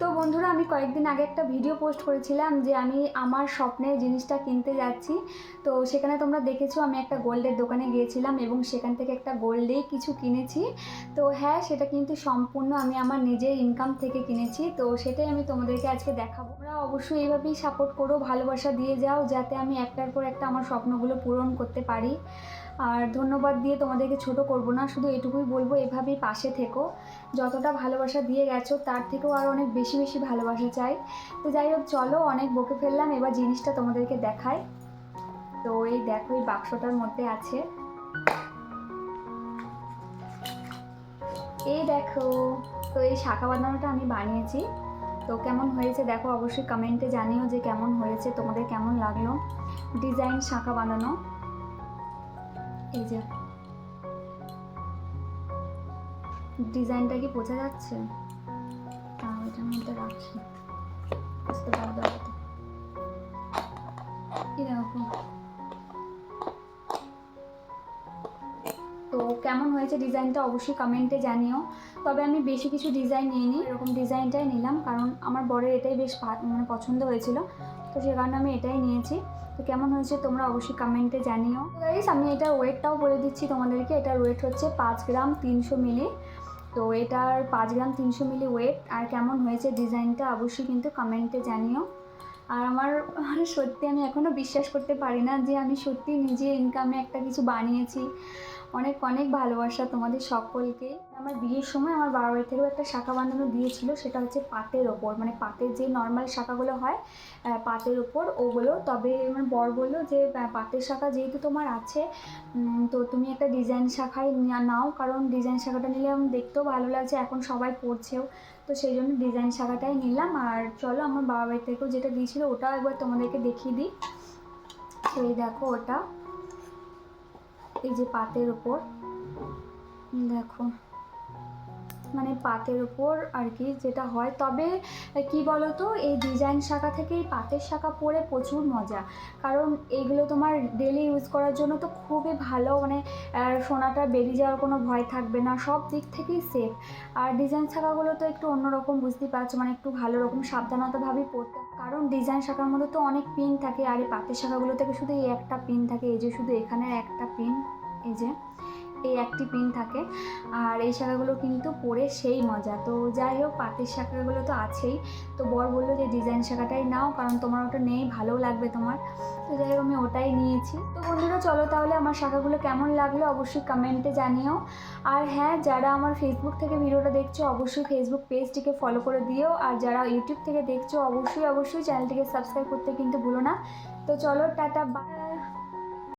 তো বন্ধুরা, আমি কয়েকদিন আগে একটা ভিডিও পোস্ট করেছিলাম যে আমি আমার স্বপ্নের জিনিসটা কিনতে যাচ্ছি। তো সেখানে তোমরা দেখেছ, আমি একটা গোল্ডের দোকানে গিয়েছিলাম এবং সেখান থেকে একটা গোল্ডেই কিছু কিনেছি। তো হ্যাঁ সেটা কিন্তু সম্পূর্ণ আমি আমার নিজের ইনকাম থেকে কিনেছি। তো সেটাই আমি তোমাদেরকে আজকে দেখাবো। তোমরা অবশ্যই এইভাবেই সাপোর্ট করো, ভালোবাসা দিয়ে যাও, যাতে আমি একটার পর একটা আমার স্বপ্নগুলো পূরণ করতে পারি। আর ধন্যবাদ দিয়ে তোমাদেরকে ছোট করব না, শুধু এটুকুই বলব, এভাবেই পাশে থেকো। যতটা ভালোবাসা দিয়ে গেছো, তার থেকেও আরও অনেক বেশি বেশি ভালোবাসা চাই। তো যাই হোক, চলো অনেক বকে ফেললাম, এবার জিনিসটা তোমাদেরকে দেখাই। তো এই দেখো, এই বাক্সটার মধ্যে আছে। এই দেখো, তো এই শাখা বাঁধানোটা আমি বানিয়েছি। তো কেমন হয়েছে দেখো, অবশ্যই কমেন্টে জানিও যে কেমন হয়েছে, তোমাদের কেমন লাগল? ডিজাইন শাখা বানানো। এই যে। ডিজাইনটা কি বোঝা যাচ্ছে? তাও এটার মধ্যে রাখি। বুঝতে পারবে হয়তো। দেখো। তো কেমন হয়েছে ডিজাইনটা অবশ্যই কমেন্টে জানিও। তবে আমি বেশি কিছু ডিজাইন নিইনি, এরকম ডিজাইনটাই নিলাম। কারণ আমার বরের এটাই বেশ মানে পছন্দ হয়েছিল। তো সে কারণে আমি এটাই নিয়েছি। তো কেমন হয়েছে তোমরা অবশ্যই কমেন্টে জানিও। গাইস আমি এটার ওয়েটটাও বলে দিচ্ছি তোমাদেরকে। এটার ওয়েট হচ্ছে পাঁচ গ্রাম তিনশো মিলি। তো এটার পাঁচ গ্রাম তিনশো মিলি ওয়েট আর কেমন হয়েছে ডিজাইনটা অবশ্যই কিন্তু কমেন্টে জানিও। আর আমার সত্যি আমি এখনও বিশ্বাস করতে পারি না যে আমি সত্যি নিজে ইনকামে একটা কিছু বানিয়েছি। অনেক অনেক ভালোবাসা তোমাদের সকলকে। আমার বিয়ের সময় আমার বাবার বাড়ি থেকেও একটা শাখা বাঁধানো দিয়েছিল সেটা হচ্ছে পাতের ওপর। মানে পাতের যে নর্মাল শাখাগুলো হয় পাতের ওপর, ওগুলো। তবে আমার বর বলল যে পাতের শাখা যেহেতু তোমার আছে তো তুমি একটা ডিজাইন শাখায় নাও। কারণ ডিজাইন শাখাটা নিলে আমার দেখতেও ভালো লাগছে, এখন সবাই পড়ছেও। তো সেই জন্য ডিজাইন শাখাটাই নিলাম। আর চলো, আমার বাবা বাড়ি থেকেও যেটা দিয়েছিল, ওটাও একবার তোমাদেরকে দেখিয়ে দিই। সেই দেখো ওটা। এই যে পাতের ওপর দেখো। মানে পাতের ওপর আর কি যেটা হয়। তবে কি বলতো, এই ডিজাইন শাখা থেকে এই পাতের শাখা পরে প্রচুর মজা। কারণ এইগুলো তোমার ডেলি ইউজ করার জন্য তো খুবই ভালো। মানে সোনাটা বেরিয়ে যাওয়ার কোনো ভয় থাকবে না। সব দিক থেকেই সেফ আর ডিজাইন শাখাগুলো তো একটু অন্যরকম, বুঝতেই পারছ। মানে একটু ভালো রকম সাবধানতাভাবেই পড়তে কারণ ডিজাইন শাখার মধ্যে তো অনেক পিন থাকে। আর এই পাতের শাখাগুলো থেকে শুধু এই একটা পিন থাকে। এই যে শুধু এখানে একটা পিন যে এই একটি পিন থাকে। আর এই শাখাগুলো কিন্তু পরে সেই মজা। তো যাই হোক পাতের শাখাগুলো তো আছেই। তো বর বলল যে ডিজাইন শাখাটাই নাও, কারণ তোমার ওটা নেই ভালো লাগবে তোমার। তো যাই হোক, আমি ওটাই নিয়েছি। তো বন্ধুরা, চলো তাহলে আমার শাখাগুলো কেমন লাগল অবশ্যই কমেন্টে জানিও। আর হ্যাঁ যারা আমার ফেসবুক থেকে ভিডিওটা দেখছ, অবশ্যই ফেসবুক পেজটিকে ফলো করে দিও। আর যারা ইউটিউব থেকে দেখছ, অবশ্যই অবশ্যই চ্যানেলটিকে সাবস্ক্রাইব করতে কিন্তু ভুলো না। তো চলো, টাটা বাই